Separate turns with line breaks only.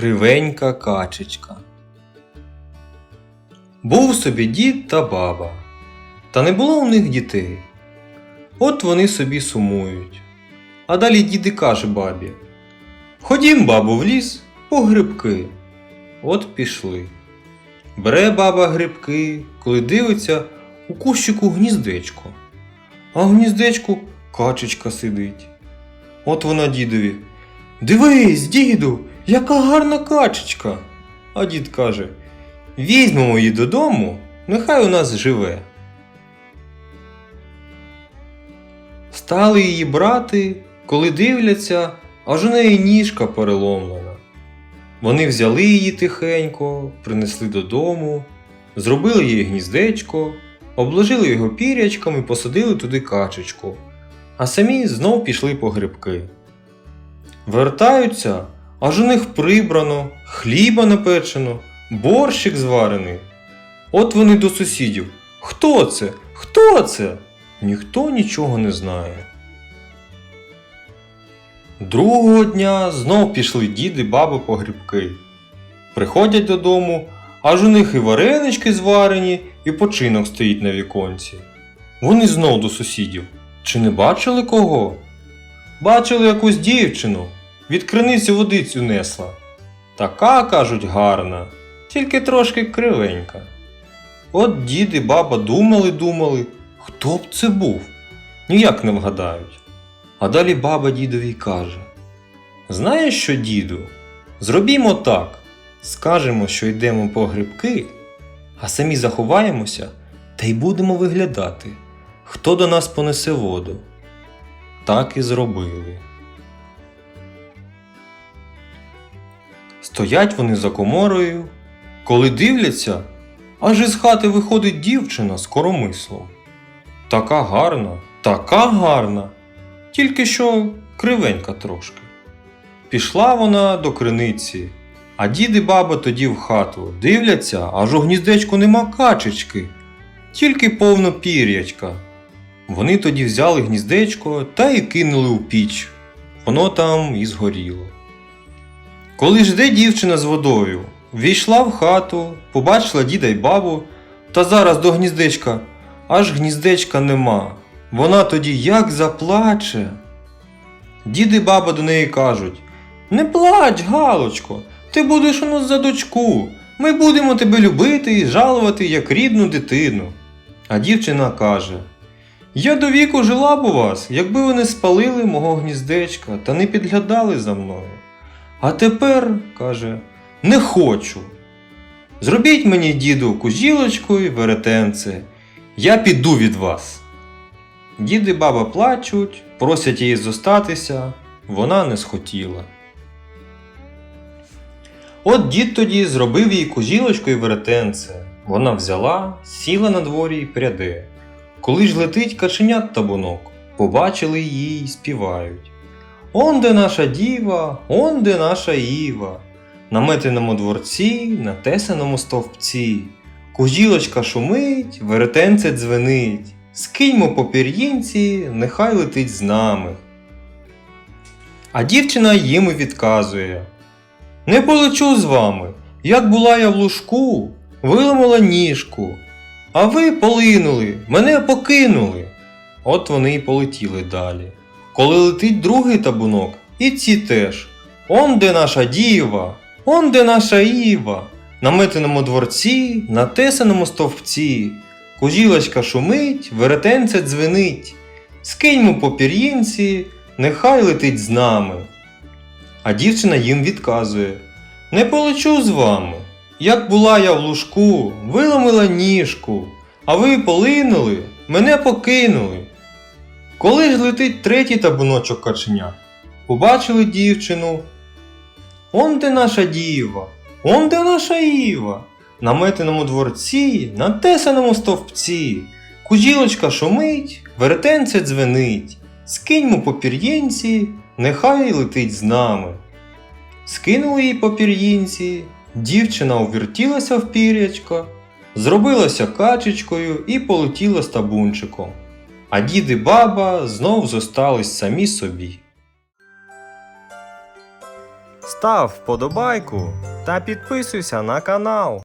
Кривенька качечка. Був собі дід та баба, та не було у них дітей. От вони собі сумують. А далі дід і каже бабі: Ходім, бабу, в ліс по грибки. От пішли. Бере баба грибки, коли дивиться у кущику гніздечко. А в гніздечку качечка сидить. От вона дідові. Дивись, діду, яка гарна качечка. А дід каже: Візьмемо її додому, нехай у нас живе. Стали її брати, коли дивляться, аж у неї ніжка переломлена. Вони взяли її тихенько, принесли додому, зробили їй гніздечко, обложили його пірячком і посадили туди качечку, а самі знов пішли по грибки. Вертаються, аж у них прибрано, хліба напечено, борщик зварений. От вони до сусідів. Хто це? Хто це? Ніхто нічого не знає. Другого дня знов пішли дід і баба по грибки. Приходять додому, аж у них і варенички зварені, і починок стоїть на віконці. Вони знов до сусідів. Чи не бачили кого? Бачили якусь дівчину, від криниці водицю несла. Така, кажуть, гарна, тільки трошки кривенька. От дід і баба думали, думали, хто б це був? Ніяк не вгадають. А далі баба дідові каже: Знаєш що, діду? Зробімо так. Скажемо, що йдемо по грибки, а самі заховаємося та й будемо виглядати, хто до нас понесе воду. Так і зробили. Стоять вони за коморою, коли дивляться, аж із хати виходить дівчина з коромислом. Така гарна, така гарна, тільки що кривенька трошки. Пішла вона до криниці, а дід і баба тоді в хату дивляться, аж у гніздечку нема качечки, тільки повно пір'ячка. Вони тоді взяли гніздечко та й кинули у піч. Воно там і згоріло. Коли ж йде дівчина з водою, війшла в хату, побачила діда й бабу, та зараз до гніздечка аж гніздечка нема. Вона тоді як заплаче. Дід і баба до неї кажуть: Не плач, Галочко, ти будеш у нас за дочку. Ми будемо тебе любити і жалувати як рідну дитину. А дівчина каже: Я до віку жила б у вас, якби ви не спалили мого гніздечка та не підглядали за мною. А тепер, каже, не хочу. Зробіть мені, діду, кужілочку і веретенце, я піду від вас. Дід і баба плачуть, просять її зостатися, вона не схотіла. От дід тоді зробив їй кужілочку і веретенце. Вона взяла, сіла на дворі і пряде. Коли ж летить каченят табунок, побачили її й співають. Он де наша діва, он де наша Іва, на метеному дворці, на тесаному стовпці. Кужілочка шумить, веретенце дзвенить. Скиньмо по пір'їнці, нехай летить з нами. А дівчина їм і відказує Не полечу з вами, як була я в лужку, виламала ніжку, а ви полинули, мене покинули. От вони й полетіли далі. Коли летить другий табунок, і ці теж. Он де наша діва, он де наша Іва, на метеному дворці, на тесаному стовпці. Кужілочка шумить, веретенце дзвенить. Скиньмо по пір'їнці, нехай летить з нами. А дівчина їм відказує Не полечу з вами. Як була я в лужку, виломила ніжку, а ви полинули, мене покинули. Коли ж летить третій табуночок каченят, побачили дівчину. Он де наша діва, он де наша Іва, на метеному дворці, на тесаному стовпці, кужілочка шумить, веретенце дзвенить, скиньмо по пір'їнці, нехай летить з нами. Скинули її по пір'їнці, дівчина увертілася в пірячко, зробилася качечкою і полетіла з табунчиком. А дід і баба знов зостались самі собі. Став вподобайку та підписуйся на канал.